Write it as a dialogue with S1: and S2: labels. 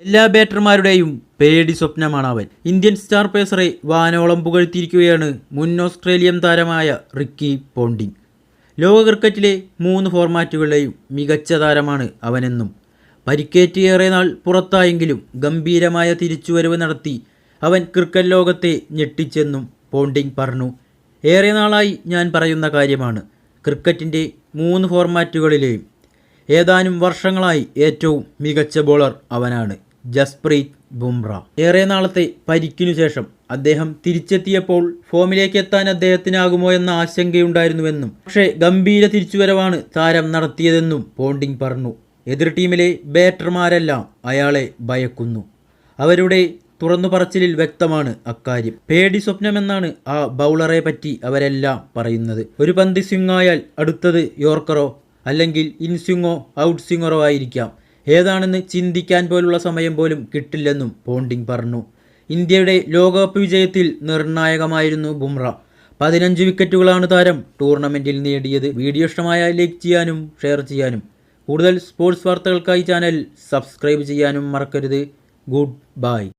S1: എല്ലാ ബാറ്റർമാരുടെയും പേടി സ്വപ്നമാണ് അവൻ. ഇന്ത്യൻ സ്റ്റാർ പേസറെ വാനോളം പുകഴ്ത്തിയിരിക്കുകയാണ് മുൻ ഓസ്ട്രേലിയൻ താരമായ റിക്കി പോണ്ടിങ്. ലോക ക്രിക്കറ്റിലെ മൂന്ന് ഫോർമാറ്റുകളിലെയും മികച്ച താരമാണ് അവനെന്നും പരിക്കേറ്റ് ഏറെ നാൾ പുറത്തായെങ്കിലും ഗംഭീരമായ തിരിച്ചുവരവ് നടത്തി അവൻ ക്രിക്കറ്റ് ലോകത്തെ ഞെട്ടിച്ചെന്നും പോണ്ടിങ് പറഞ്ഞു. ഏറെ നാളായി ഞാൻ പറയുന്ന കാര്യമാണ് ക്രിക്കറ്റിന്റെ മൂന്ന് ഫോർമാറ്റുകളിലെയും ഏതാനും വർഷങ്ങളായി ഏറ്റവും മികച്ച ബോളർ അവനാണ്. ജസ്പ്രീത് ബുംറ. ഏറെ നാളത്തെ പരിക്കിനു ശേഷം അദ്ദേഹം തിരിച്ചെത്തിയപ്പോൾ ഫോമിലേക്ക് എത്താൻ അദ്ദേഹത്തിനാകുമോ എന്ന ആശങ്കയുണ്ടായിരുന്നുവെന്നും പക്ഷേ ഗംഭീര തിരിച്ചുവരവാണ് താരം നടത്തിയതെന്നും പോണ്ടിങ് പറഞ്ഞു. എതിർ ടീമിലെ ബാറ്റർമാരെല്ലാം അയാളെ ഭയക്കുന്നു. അവരുടെ തുറന്നു പറച്ചിലിൽ വ്യക്തമാണ് അക്കാര്യം. പേടി സ്വപ്നമെന്നാണ് ആ ബൗളറെ പറ്റി അവരെല്ലാം പറയുന്നത്. ഒരു പന്ത് സ്വിങ്ങായാൽ അടുത്തത് യോർക്കറോ അല്ലെങ്കിൽ ഇൻസ്വിങ്ങോ ഔട്ട് സ്വിങ്ങറോ ആയിരിക്കാം. ഏതാണെന്ന് ചിന്തിക്കാൻ പോലുള്ള സമയം പോലും കിട്ടില്ലെന്നും പോണ്ടിങ് പറഞ്ഞു. ഇന്ത്യയുടെ ലോകകപ്പ് വിജയത്തിൽ നിർണായകമായിരുന്നു ബുംറ. പതിനഞ്ച് വിക്കറ്റുകളാണ് താരം. ടൂർണമെന്റിൽ നേടിയത് വീഡിയോ ഇഷ്ടമായ ലൈക്ക് ചെയ്യാനും ഷെയർ ചെയ്യാനും. കൂടുതൽ സ്പോർട്സ് വാർത്തകൾക്കായി ചാനൽ സബ്സ്ക്രൈബ് ചെയ്യാനും മറക്കരുത്. Good bye.